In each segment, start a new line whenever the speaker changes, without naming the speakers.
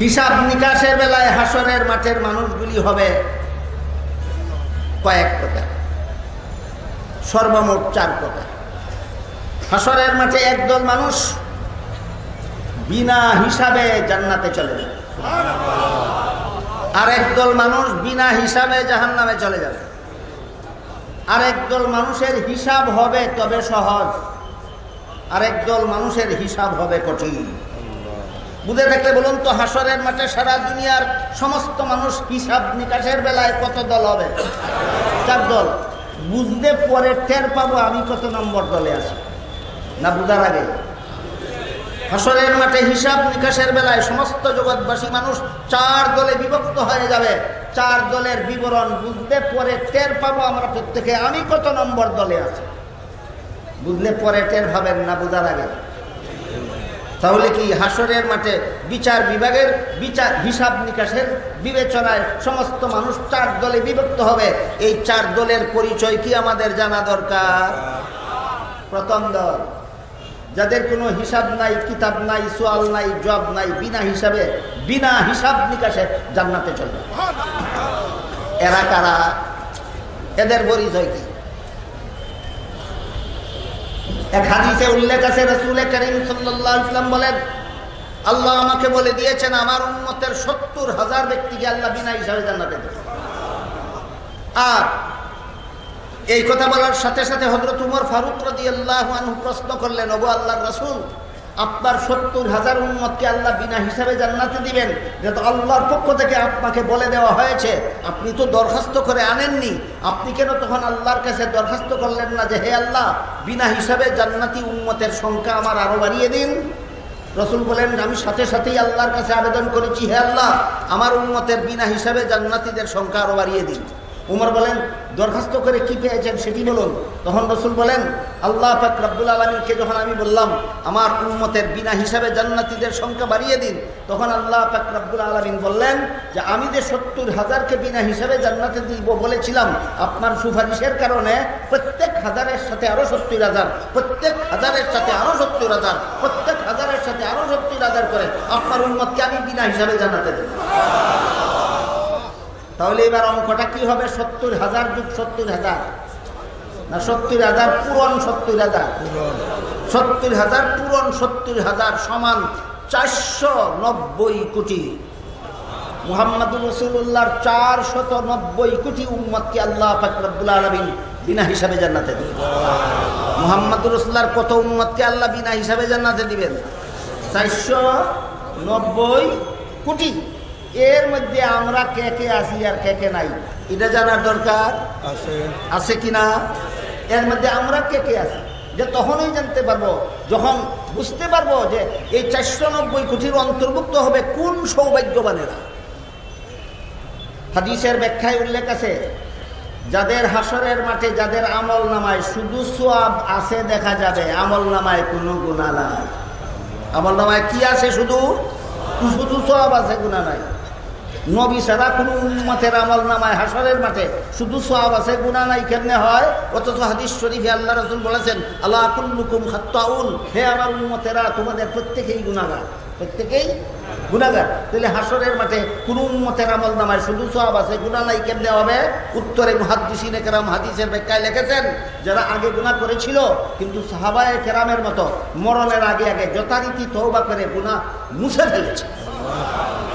হিসাব নিকাশের বেলায় হাসনের মাঠের মানুষগুলি হবে কয়েক প্রকার। সর্বমোট চার প্রকার। হাসরের মাঠে একদল মানুষ বিনা হিসাবে জান্নাতে চলে যাবে। আর একদল মানুষ বিনা হিসাবে জাহান নামে চলে যাবে। আর একদল মানুষের হিসাব হবে তবে সহজ। আর একদল মানুষের হিসাব হবে কঠিন। বুঝে থাকলে বলুন তো, হাসরের মাঠে সারা দুনিয়ার সমস্ত মানুষ হিসাব নিকাশের বেলায় কত দল হবে? চার দল। বুঝতে পরে টের পাবো আমি কত নম্বর দলে আছি। না বুঝার আগে? হাসরের মাঠে হিসাব নিকাশের বেলায় সমস্ত জগৎবাসী মানুষ চার দলে বিভক্ত হয়ে যাবে। চার দলের বিবরণ বুঝতে পরে টের পাবো আমরা প্রত্যেকে, আমি কত নম্বর দলে আছি। বুঝলে পরে টের পাবেন না, বুঝার আগে? তাহলে কি হাসরের মাঠে বিচার বিভাগের বিচার হিসাব নিকাশের বিবেচনায় সমস্ত মানুষ চার দলে বিভক্ত হবে? এই চার দলের পরিচয় কি আমাদের জানা দরকার? প্রথম দল, যাদের কোনো হিসাব নাই, কিতাব নাই সোয়াল নাই জব নাই, বিনা হিসাবে, বিনা হিসাব নিকাশে জান্নাতে চলবে। এরা কারা? এদের পরিচয় কি? এক হাদিসে উল্লেখ আছে, রসুল করিম সাল্লাম বলেন, আল্লাহ আমাকে বলে দিয়েছেন, আমার উন্মতের সত্তর হাজার ব্যক্তিকে আল্লাহ বিনা হিসাবে জান্নাতে আর এই কথা বলার সাথে সাথে হজরত উমর ফারুক রদি আল্লাহ প্রশ্ন করলেন, ওগো আল্লাহ রসুল আপনার সত্তর হাজার উন্মতকে আল্লাহ বিনা হিসাবে জান্নাতে দিবেন। যেহেতু আল্লাহর পক্ষ থেকে আপনাকে বলে দেওয়া হয়েছে, আপনি তো দরখাস্ত করে আনেননি। আপনি কেন তখন আল্লাহর কাছে দরখাস্ত করলেন না যে, হে আল্লাহ, বিনা হিসাবে জান্নাতি উন্মতের সংখ্যা আমার আরও বাড়িয়ে দিন? রসুল বলেন, আমি সাথে সাথেই আল্লাহর কাছে আবেদন করেছি, হে আল্লাহ, আমার উন্মতের বিনা হিসাবে জান্নাতিদের সংখ্যা আরও বাড়িয়ে দিন। উমর বলেন, দরখাস্ত করে কি পেয়েছেন সেটি বলুন। তখন রসুল বলেন, আল্লাহ পাক রব্বুল আলমীকে যখন আমি বললাম, আমার উন্মতের বিনা হিসাবে জান্নাতিদের সংখ্যা বাড়িয়ে দিন, তখন আল্লাহ পাক রব্বুল আলমিন বললেন যে, আমি যে সত্তর হাজারকে বিনা হিসাবে জান্নাতে দিব বলেছিলাম, আপনার সুপারিশের কারণে প্রত্যেক হাজারের সাথে আরও সত্তর হাজার, প্রত্যেক হাজারের সাথে আরও সত্তর হাজার, প্রত্যেক হাজারের সাথে আরও সত্তর হাজার করে আপনার উন্মতকে আমি বিনা হিসাবে জান্নাতে দেব। তাহলে এবার অঙ্কটা কি হবে? সত্তর হাজার যুগ সত্তর হাজার। না সত্তর হাজার পূরণ সত্তর হাজার। সত্তর হাজার পূরণ সত্তর হাজার সমান চারশো নব্বই কোটি। মোহাম্মদুর রসুল্লাহর চার শত নব্বই কোটি উম্মতকে আল্লাহ ফাকরাবুল আলমিন বিনা হিসাবে জান্নাতে দিবেন। মোহাম্মদুর রসুল্লাহর কত উম্মতকে আল্লাহ বিনা হিসাবে জান্নাতে দিবেন? চারশো নব্বই কোটি। এর মধ্যে আমরা কে কে আছি আর কে কে নাই? এটা জানার দরকার?
আছে।
আছে কিনা এর মধ্যে আমরা কে কে আছি? যে তখনই জানতে পারব যখন বুঝতে পারব যে এই চারশো নব্বই কোটির অন্তর্ভুক্ত হবে কোন সৌভাগ্যবানেরা। হাদিসের ব্যাখ্যায় উল্লেখ আছে যাদের হাসরের মাঠে যাদের আমল নামায় শুধু সোয়াব আছে দেখা যাবে আমল নামায় কোনো গুণা নাই। আমল নামায় কি আছে শুধু? শুধু সোয়াব আছে গুণা নাই। নবী ছাড়া কোনো উম্মতের আমল নামায় হাসরের মাঠে। শুধু সোয়াব আছে গুণা নাই, কেমনে হয়? অথচ হাদিস শরীফে আল্লাহ রসুল বলেছেন আল্লাহ কুল্লুকুম খাত্তাউন। হে আমার উম্মতেরা, তোমাদের প্রত্যেকেই গুণাগার প্রত্যেকেই গুণাগার তাহলে হাসরের মাঠে কোন উম্মতের আমল নামায় শুধু সোয়াব আছে গুণা নাই, কেমনে হবে? উত্তরে মুহাদ্দিসিনে কেরাম হাদিসের ব্যাখ্যায় লিখেছেন, যারা আগে গুণা করেছিল, কিন্তু সাহাবায় কেরামের মতো মরণের আগে আগে যথারীতি তৌবা করে গুণা মুছে ফেলেছে।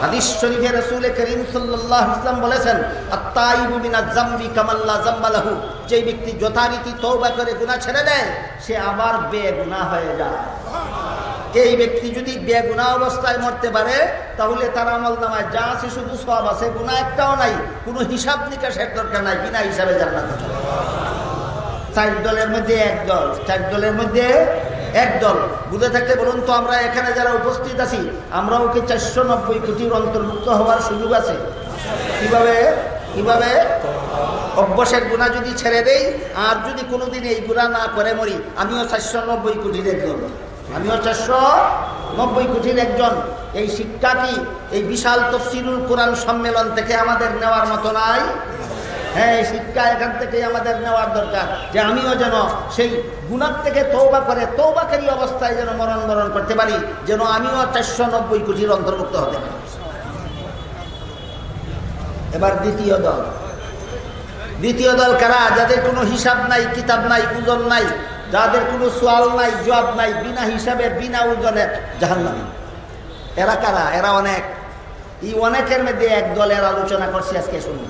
হাদিস শরীফে রসুল করিম সাল্লাহ ইসলাম বলেছেন আত্মাইবু মিনা জাম্বি কামাল্লা জাম্বালাহু যে ব্যক্তি যথারীতি তৌবা করে গুনাহ ছেড়ে দেয়, সে আবার বেগুনাহ হয়ে যায়। এই ব্যক্তি যদি বেগুনা অবস্থায় মরতে পারে, তাহলে তার আমল নামায় যা আছে শুধু সব আছে গুণা একটাও নাই, কোনো হিসাব নিকাশের দরকার নাই, বিনা হিসাবে চলে চার দলের মধ্যে এক দল, চার দলের মধ্যে এক দল বুঝে থাকলে বলুন তো আমরা এখানে যারা উপস্থিত আছি, আমরাও কি চারশো নব্বই কোটির অন্তর্ভুক্ত হওয়ার সুযোগ আছে? কীভাবে? কীভাবে? অভ্যাসের গুণা যদি ছেড়ে দেই, আর যদি কোনোদিন এই গুণা না করে মরি, আমিও চারশো নব্বই কোটির একজন। আমিও চারশো নব্বই কোটির একজন। এই শিক্ষাটি এই বিশাল তফসিরুল কোরআন সম্মেলন থেকে আমাদের নেওয়ার মতো নাই? হ্যাঁ এই শিক্ষা এখান থেকেই আমাদের নেওয়ার দরকার যে আমিও যেন সেই গুণার থেকে তৌবা করে তৌবাকারী অবস্থায় যেন মরণ বরণ করতে পারি, যেন আমিও চারশো নব্বই কোটির অন্তর্ভুক্ত হতে পারি। এবার দ্বিতীয় দল। দ্বিতীয় দল কারা? যাদের কোনো হিসাব নাই, কিতাব নাই, ওজন নাই, যাদের কোনো সোয়াল নাই, জবাব নাই, বিনা হিসাবে, বিনা ওজনে জাহান্নামী। এরা কারা? এরা অনেক। এই অনেকের মধ্যে এক দলের আলোচনা করছি, আজকে শুনুন।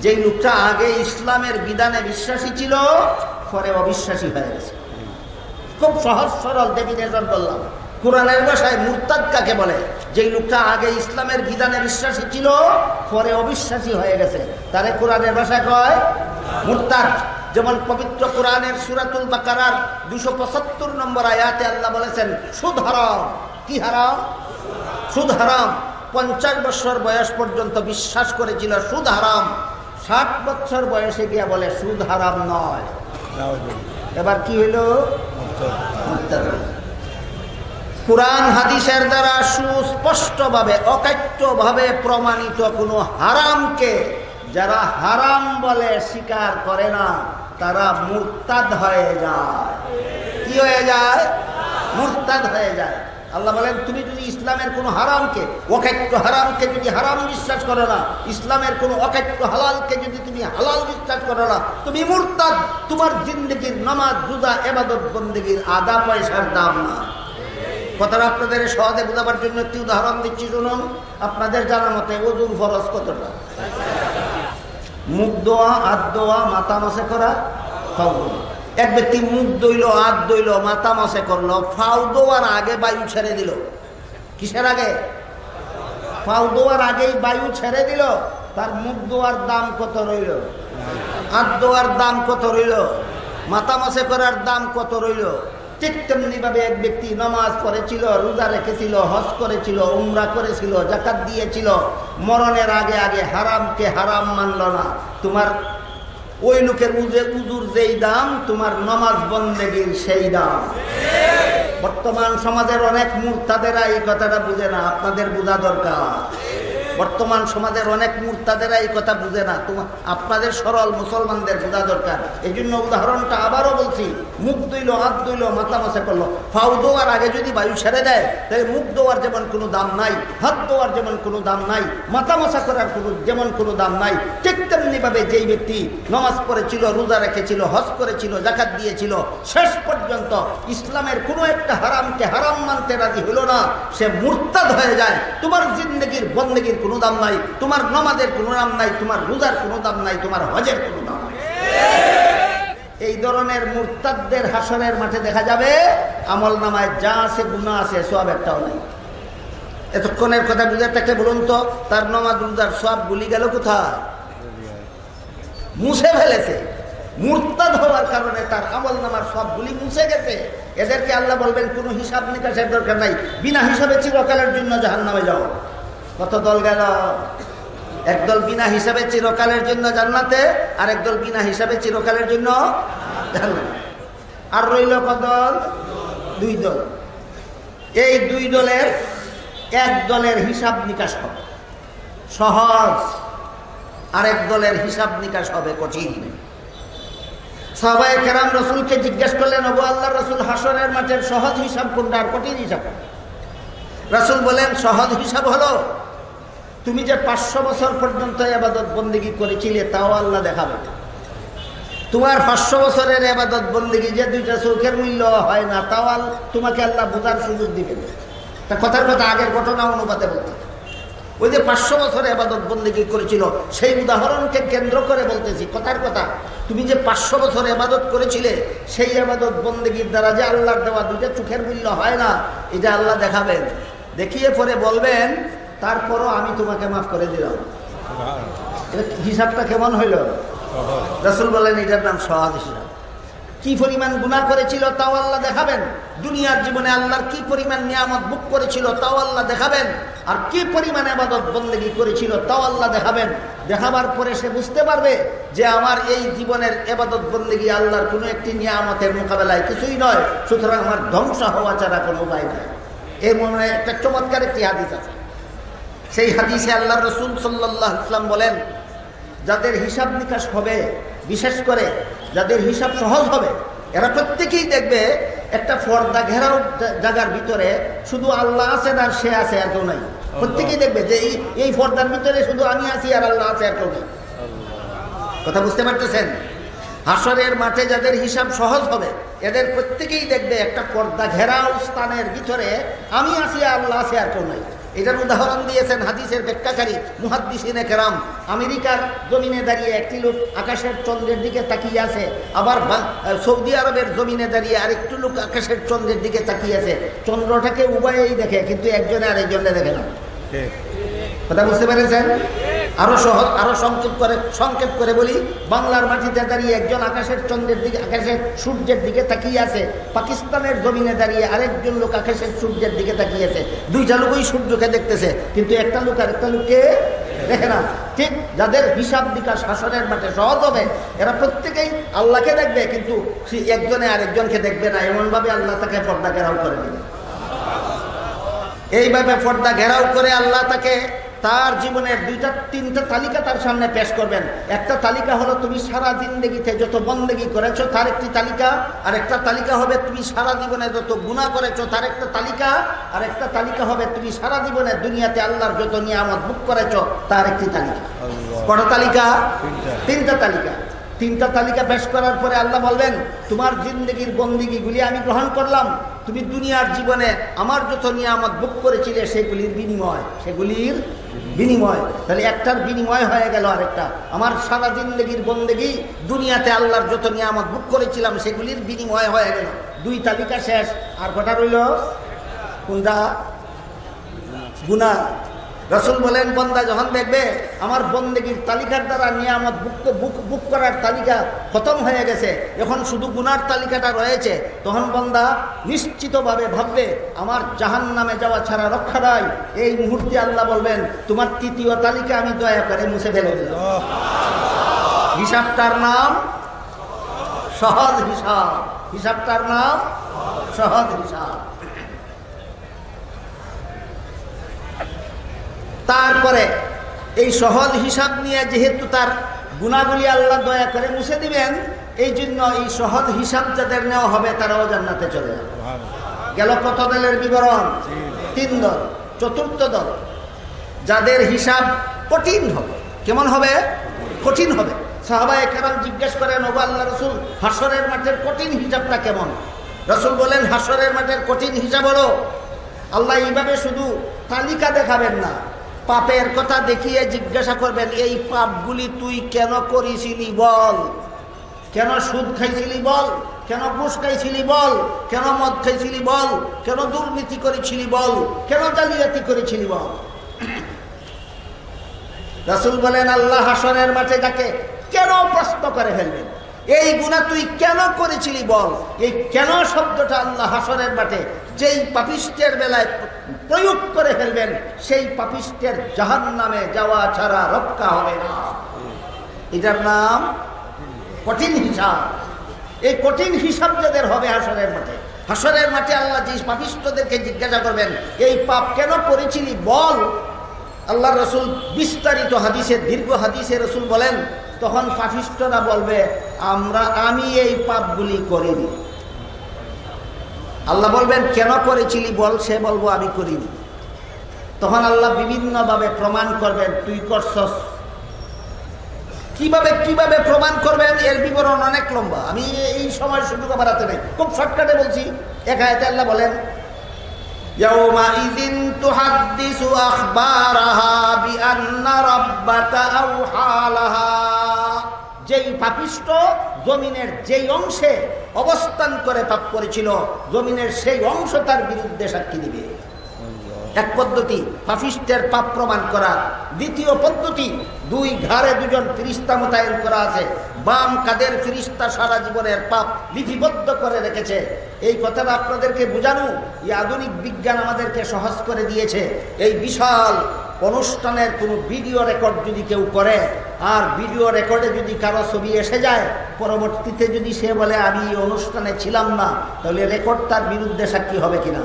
যেই লোকটা আগে ইসলামের বিধানে বিশ্বাসী ছিল, পরে অবিশ্বাসী হয়ে গেছে। খুব সহজ, সরল ডেফিনেশন করলাম কোরআনের ভাষায় মুরতাদ কাকে বলে? যেই লোকটা আগে ইসলামের বিধানে বিশ্বাসী ছিল, পরে অবিশ্বাসী হয়ে গেছে। তারে কোরআনের ভাষায় কয়? মুরতাদ। যেমন পবিত্র কোরআনের সুরাতুল বাকারার দুশো পঁচাত্তর নম্বর আয়াতে আল্লাহ বলেছেন, সুদ হারাম। কি হারাম? সুদ হারাম। পঞ্চাশ বছর বয়স পর্যন্ত বিশ্বাস করেছিল, সুদ হারাম। ষাট বছর বয়সে গিয়া বলে সুদ হারাম নয়। এবার কি মুরতাদ কোরআন হাদিসের দ্বারা সুস্পষ্টভাবে অকাট্যভাবে প্রমাণিত কোনো হারামকে যারা হারাম বলে স্বীকার করে না, তারা মুরতাদ হয়ে যায়। কি হয়ে যায়? মুরতাদ হয়ে যায়। আল্লাহ বলেন, তুমি যদি ইসলামের কোনো হারামকে অকাট্য হারামকে যদি হারাম বিশ্বাস করো না, ইসলামের কোনো অকাট্য হালালকে যদি তুমি হালাল বিশ্বাস করো না, তুমি মুরতাদ, তোমার জিন্দগির নামাজ জুদা এবাদত, বন্দগির আদা পয়সার দাম না। কথাটা আপনাদের সহজে বোঝাবার জন্য একটি উদাহরণ দিচ্ছি, শুনুন। আপনাদের জানা মতে ওজুর ফরজ কতটা? মুখ দোয়া হাত দোয়া মাথা মাসে করা দোয়া। এক ব্যক্তি মুখ দইল হাত দইল মাথা মাসে করল ফাউ দোয়ার আগে বায়ু ছেড়ে দিল। কিসের আগে? ফাউ দোয়ার আগেই বায়ু ছেড়ে দিল, তার মুখ দোয়ার দাম কত রইল? হাত দোয়ার দাম কত রইল? মাথা মাসে করার দাম কত রইল? ঠিক তেমনি ভাবে এক ব্যক্তি নামাজ পড়েছিল, রোজা রেখেছিল, হজ করেছিল, উমরা করেছিল জাকাত দিয়েছিল, মরণের আগে আগে হারামকে হারাম মানল না। তোমার ওই লোকের উজে উজুর যেই দাম, তোমার নমাজ বন্দেগীর সেই দাম। বর্তমান সমাজের অনেক মূর্তাদেরা এই কথাটা বুঝে না, আপনাদের বোঝা দরকার। বর্তমান সমাজের অনেক মূর্তাদেরা এই কথা বুঝে না। তোমার আপনাদের সরল মুসলমানদের বোঝা দরকার। এই জন্য উদাহরণটা আবারও বলছি, মুখ দইল হাত দইল মাথা মাসে করল। ফাউ দোয়ার আগে যদি বায়ু ছেড়ে দেয়, তাহলে মুখ দোয়ার যেমন কোনো দাম নাই, হাত দোয়ার যেমন কোনো দাম নাই, মাথা মাসা করার কোনো যেমন কোনো দাম নাই, ঠিক তেমনিভাবে যেই ব্যক্তি নমাজ পড়েছিল, রোজা রেখেছিল, হজ করেছিল, জাকাত দিয়েছিল, শেষ পর্যন্ত ইসলামের কোনো একটা হারামকে হারাম মানতে রাজি হলো না। সে মুরতাদ হয়ে যায়। তোমার জিন্দগির বন্দগির কোনো দাম নাই, তোমার নমাজের কোনো দাম নাই, তোমার রোজার কোনো দাম নাই, তোমার হজের কোনো দাম নাই। এই ধরনের মুরতাদদের হাসনের মাঠে দেখা যাবে, আমল নামায় যা আছে গুণা আছে, সব একটাও নাই। এতক্ষণের কথা বুঝে থাকলে বলুন তো, তার নমাজ, রোজার সব গুলি গেল কোথায়? মুছে ফেলেছে। মুরতাদ হওয়ার কারণে তার আমল নামার সবগুলি মুছে গেছে। এদেরকে আল্লাহ বলবেন, কোনো হিসাব নিকাশের দরকার নাই। বিনা হিসাবে চিরকালের জন্য জাহান নামে যাও। কত দল গেল? একদল বিনা হিসাবে চিরকালের জন্য জান্নাতে আর একদল বিনা হিসাবে চিরকালের জন্য আর রইল কদল দুই দল। এই দুই দলের এক দলের হিসাব নিকাশ হবে। সহজ। আরেক দলের হিসাব নিকাশ হবে কঠিন। সবাই কেরাম রসুলকে জিজ্ঞেস করলেন, ওগো আল্লাহ রসুল হাসরের মাঠের সহজ হিসাব কোনটা আর কঠিন হিসাব? রসুল বলেন সহজ হিসাব হলো তুমি যে পাঁচশো বছর পর্যন্ত এবাদত বন্দিগি করেছিলে, তাও আল্লাহ দেখাবে। তোমার পাঁচশো বছরের এবাদত বন্দিগি যে দুইটা চোখের মূল্য হয় না, তাও তোমাকে আল্লাহ বোঝার সুযোগ দিবে তা কথার কথা আগের ঘটনা অনুপাতে বলতে। ওই যে পাঁচশো বছর এবাদত বন্দিগি করেছিল, সেই উদাহরণকে কেন্দ্র করে বলতেছি, কথার কথা, তুমি যে পাঁচশো বছর এবাদত করেছিলে, সেই এবাদত বন্দিগির দ্বারা যে আল্লাহর দেওয়া দুইটা চোখের মূল্য হয় না, এটা আল্লাহ দেখাবেন। দেখিয়ে পরে বলবেন তারপরও আমি তোমাকে মাফ করে দিলাম। হিসাবটা কেমন হইল? রসুল বলেন এটার নাম সহজ হিসাব। কি পরিমাণ গুনাহ করেছিল তাও আল্লাহ দেখাবেন? দুনিয়ার জীবনে আল্লাহর কি পরিমাণ নিয়ামত বুক করেছিল তাও আল্লাহ দেখাবেন? আর কি পরিমাণ আবাদত বন্দেগী করেছিল তাও আল্লাহ দেখাবেন? দেখাবার পরে সে বুঝতে পারবে যে আমার এই জীবনের এবাদত বন্দেগী আল্লাহর কোনো একটি নিয়ামতের মোকাবেলায় কিছুই নয়। সুতরাং আমার ধ্বংস হওয়া ছাড়া কোনো উপায় নাই। এর মনে হয় একটা চমৎকার একটি হাদিস আছে। সেই হাদিসে আল্লাহ রসুল সাল্লাহ ইসলাম বলেন যাদের হিসাব নিকাশ হবে বিশেষ করে যাদের হিসাব সহজ হবে এরা প্রত্যেকেই দেখবে একটা পর্দা ঘেরাও জায়গার ভিতরে শুধু আল্লাহ আছেন আর সে আছে আর কেউ নাই। প্রত্যেকেই দেখবে যে এই এই পর্দার ভিতরে শুধু আমি আছি আর আল্লাহ আছে আর কেউ নেই। কথা বুঝতে পারতেছেন? হাসরের মাঠে যাদের হিসাব সহজ হবে এদের প্রত্যেকেই দেখবে একটা পর্দা ঘেরাও স্থানের ভিতরে আমি আছি আর আল্লাহ আছে আর কেউ নাই। এটার উদাহরণ দিয়েছেন হাদিসের ব্যাখ্যাকারী মুহাদ্দিসিনে কেরাম। আমেরিকার জমিনে দাঁড়িয়ে একটি লোক আকাশের চন্দ্রের দিকে তাকিয়ে আছে আবার সৌদি আরবের জমিনে দাঁড়িয়ে আরেকটু লোক আকাশের চন্দ্রের দিকে তাকিয়ে আছে। চন্দ্রটাকে উভয়েই দেখে কিন্তু একজনে আরেকজনে দেখে না। কথা বুঝতে পেরেছেন? আরও সহজ, আরও সংক্ষেপ করে সংক্ষেপ করে বলি, বাংলার মাটিতে দাঁড়িয়ে একজন আকাশের চন্দ্রের দিকে, আকাশের সূর্যের দিকে তাকিয়ে আছে। পাকিস্তানের জমিনে দাঁড়িয়ে আরেকজন লোক আকাশের সূর্যের দিকে তাকিয়ে আছে। দুইটা লোকই সূর্যকে দেখতেছে, কিন্তু একটা লোক আর একটা লোককে দেখে না। ঠিক যাদের হিসাব বিকাশ শাসনের মাঠে সহজ হবে, এরা প্রত্যেকেই আল্লাহকে দেখবে, কিন্তু একজনে আরেকজনকে দেখবে না। এমনভাবে আল্লাহ তাকে পর্দা ঘেরাও করে দেবে এইভাবে পর্দা ঘেরাও করে আল্লাহ তাকে তার জীবনের দুইটা তিনটা তালিকা তার সামনে পেশ করবেন। একটা তালিকা হলো তুমি সারা জিন্দগিতে যত বন্দেগি করেছ তার একটি তালিকা। আর একটা তালিকা হবে তুমি সারা জীবনে যত গুণা করেছ তার একটা তালিকা। আর একটা তালিকা হবে তুমি সারা জীবনে দুনিয়াতে আল্লাহর যত নিয়ামত বুক করেছ তার একটি তালিকা। কটা তালিকা? তিনটা। তালিকা। তিনটা তালিকা পেশ করার পরে আল্লাহ বলবেন তোমার জিন্দগির বন্দিগিগুলি আমি গ্রহণ করলাম। তুমি দুনিয়ার জীবনে আমার যত নিয়ামত বুক করেছিলে সেগুলির বিনিময় সেগুলির বিনিময়। তাহলে একটার বিনিময় হয়ে গেল আরেকটা। আমার সারা জিন্দগির বন্দেগি দুনিয়াতে আল্লাহর যত নিয়ামত বুক করেছিলাম, সেগুলির বিনিময় হয়ে গেল। দুই তালিকা শেষ। আর কটা রইল? কোনটা? গুণা রসুল বলেন, বন্দা যখন দেখবে আমার বন্দেগীর তালিকার দ্বারা নিয়ামত বুক বুক বুক করার তালিকা খতম হয়ে গেছে, এখন শুধু গুনার তালিকাটা রয়েছে, তখন বন্দা নিশ্চিতভাবে ভাববে, আমার জাহান নামে যাওয়া ছাড়া রক্ষা নাই। এই মুহূর্তে আল্লাহ বলবেন, তোমার তৃতীয় তালিকা আমি দয়া করে মুছে ফেলে দিলাম। হিসাবটার নাম সহজ হিসাব। হিসাবটার নাম সহজ হিসাব। তারপরে এই সহজ হিসাব নিয়ে যেহেতু তার গুণাগুলি আল্লাহ দয়া করে মুছে দিবেন, এই জন্য এই সহজ হিসাব যাদের নেওয়া হবে তারাও জান্নাতে চলে যাবে। গেল কত দলের বিবরণ? তিন দল, চতুর্থ দল। যাদের হিসাব কঠিন হবে। কেমন হবে? কঠিন হবে। সাহাবায় কেরাম জিজ্ঞেস করেন ওবা আল্লাহ রসুল হাসরের মাঠের কঠিন হিসাবটা কেমন? রসুল বলেন হাসরের মাঠের কঠিন হিসাব হলো, আল্লাহ এইভাবে শুধু তালিকা দেখাবেন না পাপের কথা দেখিয়ে জিজ্ঞাসা করবেন, এই পাপগুলি তুই কেন করেছিলি বল? কেন সুদ খাইছিলি বল? কেন ঘুষ খাইছিলি বল? কেন মদ খাইছিলি বল? কেন দুর্নীতি করেছিলি বল? কেন জালিয়াতি করেছিলি বল? রাসুল বলেন, আল্লাহ হাসনের মাঠে যাকে কেন প্রশ্ন করে ফেলবেন? এই গুণা তুই কেন করেছিলি বল? এই কেন শব্দটা আল্লাহ হাসনের মাঠে যেই পাপিষ্টের বেলায় প্রয়োগ করে ফেলবেন, সেই পাপিষ্টের জাহান নামে যাওয়া ছাড়া রক্ষা হবে না। এটার নাম কঠিন হিসাব। এই কঠিন হিসাব যাদের হবে হাসরের মাঠে হাসরের মাঠে আল্লাহ যে পাপিষ্টদেরকে জিজ্ঞাসা করবেন, এই পাপ কেন করেছিলি বল? আল্লাহ রসুল বিস্তারিত হাদিসে দীর্ঘ হাদিসে রসুল বলেন তখন পাপিষ্টরা বলবে আমরা আমি এই পাপগুলি করিনি আল্লাহ বলবেন কেন করেছিলি বল সে বলবো আমি করিনি তখন আল্লাহ বিভিন্নভাবে প্রমাণ করবেন তুই করছস কিভাবে কিভাবে প্রমাণ করবেন এর বিবরণ অনেক লম্বা আমি এই সময় সুযোগ বাড়াতে নেই খুব শর্টকাটে বলছি এক আয়তে আল্লাহ বলেন يومئذ تحدث أخبارها بأن ربك أوحى لها যেই পাপিষ্ট জমিনের যেই অংশে অবস্থান করে পাপ করেছিল, জমিনের সেই অংশ তার বিরুদ্ধে সাক্ষী দিবে। এক পদ্ধতি, পাপিষ্টের পাপ প্রমাণ করা। দ্বিতীয় পদ্ধতি, দুই ঘাড়ে দুজন ফিরিস্তা মোতায়েন করা আছে। বাম কাদের ফিরিস্তা সারা জীবনের পাপ লিপিবদ্ধ করে রেখেছে। এই কথাটা আপনাদেরকে বোঝানো, এই আধুনিক বিজ্ঞান আমাদেরকে সহজ করে দিয়েছে। এই বিশাল অনুষ্ঠানের কোনো ভিডিও রেকর্ড যদি কেউ করে, আর ভিডিও রেকর্ডে যদি কারও ছবি এসে যায়, পরবর্তীতে যদি সে বলে, আমি অনুষ্ঠানে ছিলাম না তাহলে রেকর্ড তার বিরুদ্ধে সাক্ষী হবে কিনা?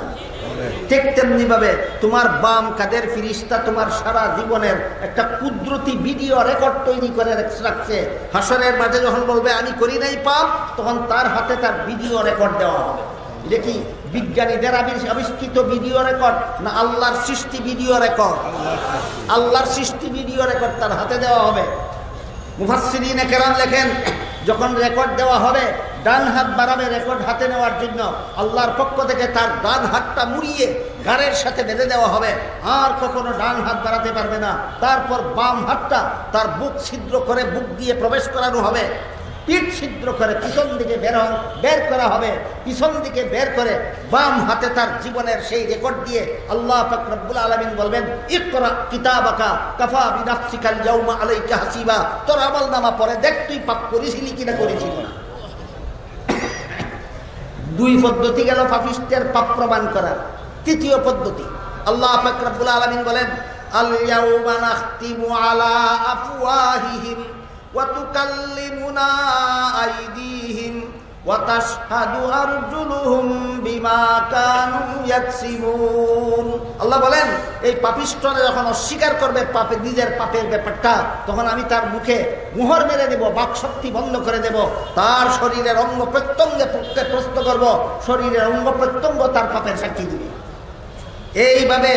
ঠিক তেমনি ভাবে তোমার বাম কাদের ফিরিস্তা তোমার সারা জীবনের একটা কুদরতি ভিডিও রেকর্ড তৈরি করে রাখছে। হাসরের মাঝে যখন বলবে, আমি করি নাই পাপ তখন তার হাতে তার ভিডিও রেকর্ড দেওয়া হবে। এটা কি বিজ্ঞানীদের আবিষ- আবিষ্কৃত ভিডিও রেকর্ড না আল্লাহর সৃষ্টি ভিডিও রেকর্ড আল্লাহর সৃষ্টি ভিডিও রেকর্ড তার হাতে দেওয়া হবে। মুফাসসিরিন কেরাম লেখেন, যখন রেকর্ড দেওয়া হবে, ডান হাত বাড়াবে রেকর্ড হাতে নেওয়ার জন্য। আল্লাহর পক্ষ থেকে তার ডান হাতটা মুড়িয়ে ঘাড়ের সাথে বেঁধে দেওয়া হবে। আর কখনো ডান হাত বাড়াতে পারবে না। তারপর বাম হাতটা তার বুক ছিদ্র করে বুক দিয়ে প্রবেশ করানো হবে। পিঠ ছিদ্র করে পিছন দিকে বের বের করা হবে। পিছন দিকে বের করে বাম হাতে তার জীবনের সেই রেকর্ড দিয়ে আল্লাহ ফকরবুল আলমিন বলবেন, ইকরা কাফা বিনাফসিকাল ইয়াউমা আলাইকা হাসিবা। তোর আমল নামা পরে দেখ, তুই পাপ করেছিলি কিনা করেছিলি না দুই পদ্ধতি গেল পাপিষ্টের পাপ প্রমাণ করার। তৃতীয় পদ্ধতি, আল্লাহ ফকরবুল আলমিন বলেন, আল ইয়াউমা নাখতিমু আলা আফওয়াহিহিম। وتكلمنا أيديهم وتشهد أرجلهم بما كانوا يكسبون আল্লাহ বলেন এই পাপিষ্টরা যখন অস্বীকার করবে পাপে নিজের পাপের ব্যাপারটা তখন আমি তার মুখে মোহর মেরে দেব বাকশক্তি বন্ধ করে দেব তার শরীরের অঙ্গ প্রত্যঙ্গে পড়তে প্রস্ত করব শরীরের অঙ্গ প্রত্যঙ্গ তার পাপের সাক্ষী দিবে এইভাবে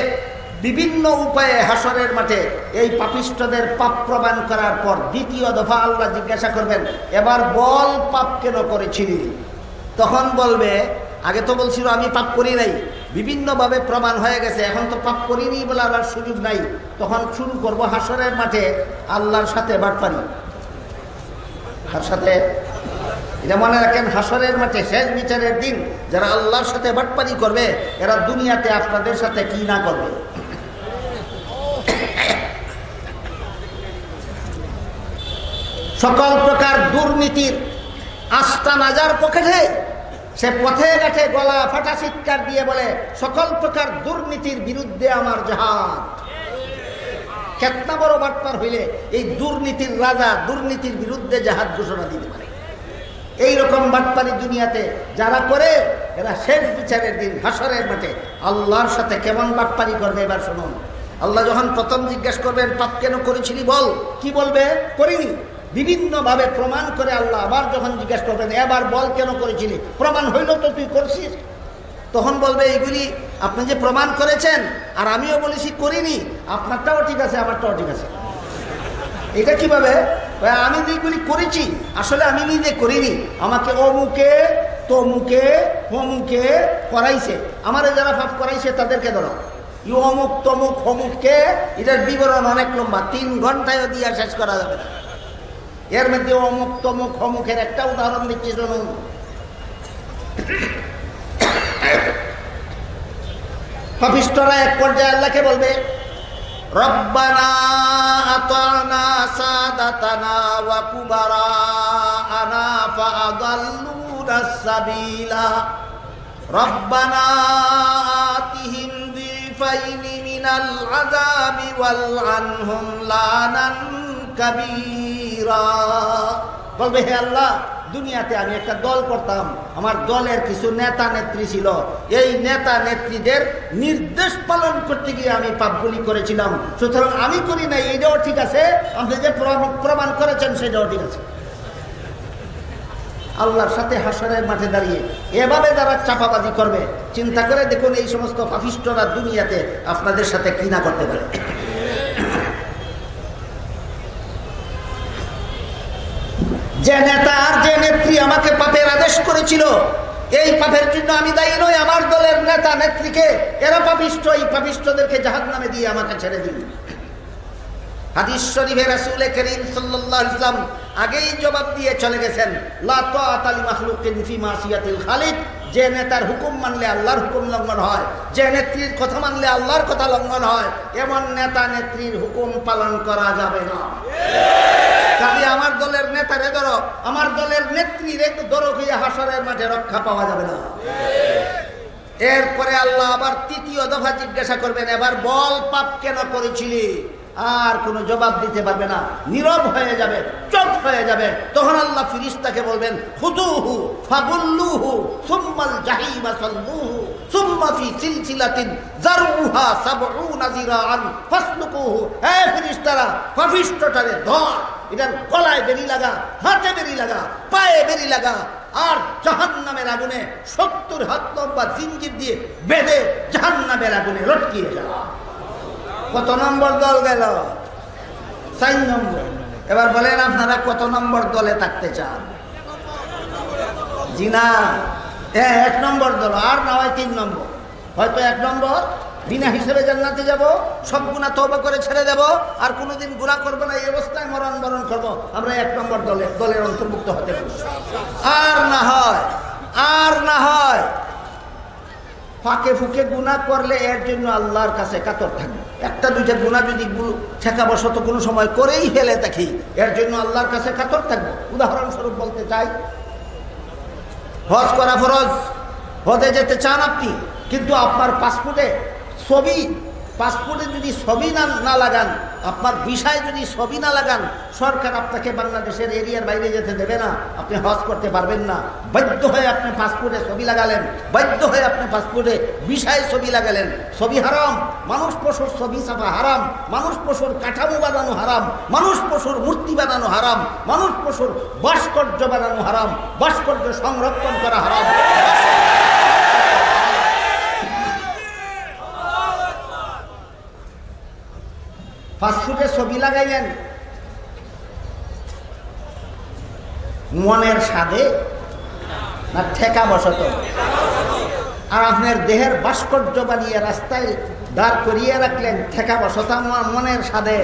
বিভিন্ন উপায়ে হাসরের মাঠে এই পাপিষ্টদের পাপ প্রমাণ করার পর দ্বিতীয় দফা আল্লাহ জিজ্ঞাসা করবেন, এবার বল পাপ কেন করেছিলি? তখন বলবে, আগে তো বলছিল আমি পাপ করি নাই, বিভিন্নভাবে প্রমাণ হয়ে গেছে, এখন তো পাপ করিনি বলে আবার সুযোগ নাই। তখন শুরু করব হাসরের মাঠে আল্লাহর সাথে বাটপারি। তার সাথে, এটা মনে রাখেন, হাসরের মাঠে শেষ বিচারের দিন যারা আল্লাহর সাথে বাটপারি করবে, এরা দুনিয়াতে আপনাদের সাথে কি না করবে। সকল প্রকার দুর্নীতির আস্থা নাজার পকেটে, সে পথে ঘাটে গলা ফাটা চিৎকার দিয়ে বলে, সকল প্রকার দুর্নীতির বিরুদ্ধে আমার জাহাজ। কেতনা বড় বাটপার হইলে এই দুর্নীতির রাজা দুর্নীতির বিরুদ্ধে জাহাজ ঘোষণা দিতে পারে। এই রকম বাটপারি দুনিয়াতে যারা করে, এরা শেষ বিচারের দিন হাসরের মাঠে। আল্লাহর সাথে কেমন বাটপারি করবে এবার শুনুন। আল্লাহ যখন প্রথম জিজ্ঞাসা করবেন, পাপ কেন করেছিলি বল? কি বলবে? করিনি। বিভিন্নভাবে প্রমাণ করে আল্লাহ আবার যখন জিজ্ঞেস করবেন, এবার বল কেন করেছিলি? প্রমাণ হইল তো তুই করছিস। তখন বলবে, এইগুলি আপনি যে প্রমাণ করেছেন, আর আমিও বলেছি করিনি, আপনারটাও ঠিক আছে, আমারটাও ঠিক আছে। এটা কীভাবে? আমি যেগুলি করেছি, আসলে আমি নিজে করিনি। আমাকে অমুকে, তমুকে হমুকে করাইছে। আমারে যারা পাপ করাইছে, তাদেরকে ধরো। ই অমুক, তমুক হমুককে এটার বিবরণ অনেক লম্বা, তিন ঘন্টায়ও দিয়ে শেষ করা যাবে না। এর মধ্যে অমুক তমুক হমুকের একটা উদাহরণ দিচ্ছি, শুনুন। পাপিষ্টরা এক পর্যায়ে আল্লাহকে বলবে, রব্বানা আতানা বলবে, হে আল্লাহ, দুনিয়াতে আমি একটা দল করতাম। আমার দলের কিছু নেতা নেত্রী ছিল। এই নেতা নেত্রীদের নির্দেশ পালন করতে গিয়ে আমি পাপগুলি করেছিলাম। সুতরাং আমি করি নাই, এটাও ঠিক আছে। আপনি যে প্রমাণ- করেছেন, সেটাও ঠিক আছে। আল্লাহর সাথে হাসরের মাঠে দাঁড়িয়ে এভাবে যারা চাপাবাজি করবে, চিন্তা করে দেখুন এই সমস্ত পাপিষ্টরা দুনিয়াতে আপনাদের সাথে কিনা করতে পারে। যে নেতা আর যে নেত্রী আমাকে পাপের আদেশ করেছিল, এই পাপের জন্য আমি দায়ী নই, আমার দলের নেতা, নেত্রীকে, এরা পাপিষ্ট, এই পাপিষ্টদেরকে জাহাজ নামে দিয়ে আমাকে ছেড়ে দিন। হাদিস ইসলাম আগেই জবাব দিয়ে চলে গেছেন খালিক যে নেতার হুকুম মানলে আল্লাহর হুকুম লঙ্ঘন হয়, যে নেত্রীর কথা মানলে আল্লাহর কথা লঙ্ঘন হয়, এমন নেতা নেত্রীর হুকুম পালন করা যাবে না। কাজে আমার দলের নেতারে ধরো, আমার দলের নেত্রীর একটু ধরো গিয়ে হাসরের মাঠে রক্ষা পাওয়া যাবে না। এরপরে আল্লাহ আবার তৃতীয় দফা জিজ্ঞাসা করবেন, এবার বল পাপ কেন করেছিলি? আর কোনো জবাব দিতে পারবে না। নীরব হয়ে যাবে চুপ হয়ে যাবে। তখন আল্লাহ ফিরিস্তাকে বলবেন খুদুহু ফাগুল্লুহু সুম্মাল জাহিমা সুম্মা ফি সিলসিলাতিন যিরাআন ফাসলুকুহু। হে ধর। এটার গলায় বেরি লাগা, হাতে বেরি লাগা, পায়ে বেরি লাগা। আর জাহান্নামের আগুনে সত্তর হাত লম্বা জিঞ্জির দিয়ে বেঁধে জাহান্নামের আগুনে লটকিয়ে যা। কত নম্বর দল গেল? চার নম্বর। এবার বলেন আপনারা কত নম্বর দলে থাকতে চান? জি না হ্যাঁ এক নম্বর দল। আর না হয় তিন নম্বর। হয়তো এক নম্বর। বিনা হিসেবে জান্নাতে যাব, সব গুণা তবা করে ছেড়ে দেব, আর কোনোদিন গুণা করব না, এই অবস্থায় মরণ বরণ করব। আমরা এক নম্বর দলে, দলের অন্তর্ভুক্ত হতে পারি আর না হয়, আর না হয় ফাঁকে ফুকে গুণা করলে এর জন্য আল্লাহর কাছে কাতর থাকবে। একটা, দুইটা গুণা যদি ঠেকাবশত কোনো সময় করেই ফেলে দেখি, এর জন্য আল্লাহর কাছে কাতর থাকব। উদাহরণস্বরূপ বলতে চাই, হজ করা ফরজ, হজে যেতে চান আপনি, কিন্তু আপনার পাসপোর্টে ছবি পাসপোর্টে যদি ছবি না না লাগান, আপনার বিষয় যদি ছবি না লাগান, সরকার আপনাকে বাংলাদেশের এরিয়ার বাইরে যেতে দেবে না। আপনি হজ করতে পারবেন না। বাধ্য হয়ে আপনি পাসপোর্টে ছবি লাগালেন বাধ্য হয়ে আপনি পাসপোর্টে বিষয় ছবি লাগালেন। ছবি হারাম, মানুষ পশুর ছবি ছাপা হারাম, মানুষ পশুর কাঠামো বানানো হারাম, মানুষ পশুর মূর্তি বানানো হারাম, মানুষ পশুর ভাস্কর্য বানানো হারাম, ভাস্কর্য সংরক্ষণ করা হারাম। ফাস্টফুডে ছবি লাগাইলেন। মনের স্বাদে না ঠেকা বসত আর আপনার দেহের ভাস্কর্য বানিয়ে রাস্তায় দাঁড় করিয়ে রাখলেন ঠেকা বসত মনের স্বাদে।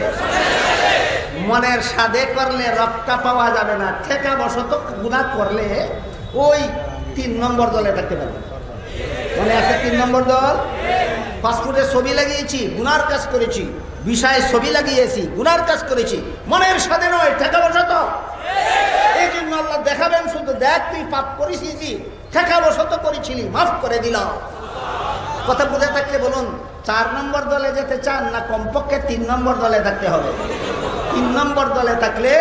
মনের স্বাদে করলে রক্তা পাওয়া যাবে না ঠেকা বসত গুণা করলে ওই তিন নম্বর দলে থাকতে পারবে মনে আছে তিন নম্বর দল? পাসপোর্টে ছবি লাগিয়েছি, গুনার কাজ করেছি বিষয়ে ছবি লাগিয়েছি, গুনার কাজ করেছি। মনের সাথে নয় টাকা বসত এই জন্য আল্লাহ দেখাবেন, শুধু দেখ, তুই পাপ করেছিস ঠেকা বসত করেছিলি, মাফ করে দিলাম। কথা বুঝে থাকলে বলুন, চার নম্বর দলে যেতে চান না কমপক্ষে তিন নম্বর দলে থাকতে হবে? তিন নম্বর দলে থাকলে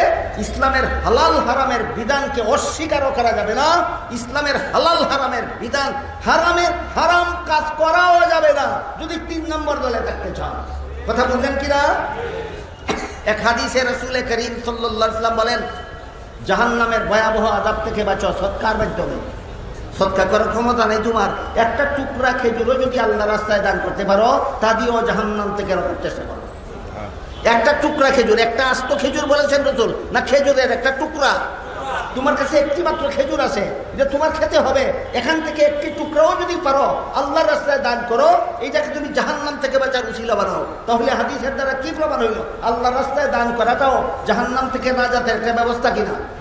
ইসলামের হালাল হারামের বিধানকে অস্বীকারও করা যাবে না। ইসলামের হালাল হারামের বিধান হারামের হারাম কাজ করাও যাবে না। যদি তিন নম্বর দলে থাকতে চান। কথা বললেন কিনা এক হাদিসে রসুল করিম সাল্লাম বলেন জাহান নামের ভয়াবহ আদাব থেকে বাঁচো, সৎকার মাধ্যমে। সৎকার করার ক্ষমতা নেই তোমার। একটা টুকরা খেজুরও যদি আল্লাহ রাস্তায় দান করতে পারো, তা দিয়েও জাহান্নাম থেকে রাখার চেষ্টা করো। একটা টুকরা খেজুর, একটা আস্ত খেজুর বলেছেন রসুল, না খেজুরের একটা টুকরা? তোমার কাছে একটি মাত্র খেজুর আছে যে তোমার খেতে হবে। এখান থেকে একটি টুকরাও যদি পারো, আল্লাহর রাস্তায় দান করো, এইটাকে তুমি জাহান্নাম থেকে বাঁচার উচিলা বানাও। তাহলে হাদিসের দ্বারা কি প্রমাণ হইল? আল্লাহর রাস্তায় দান করাটাও জাহান্নাম থেকে না যাতে একটা ব্যবস্থা কিনা?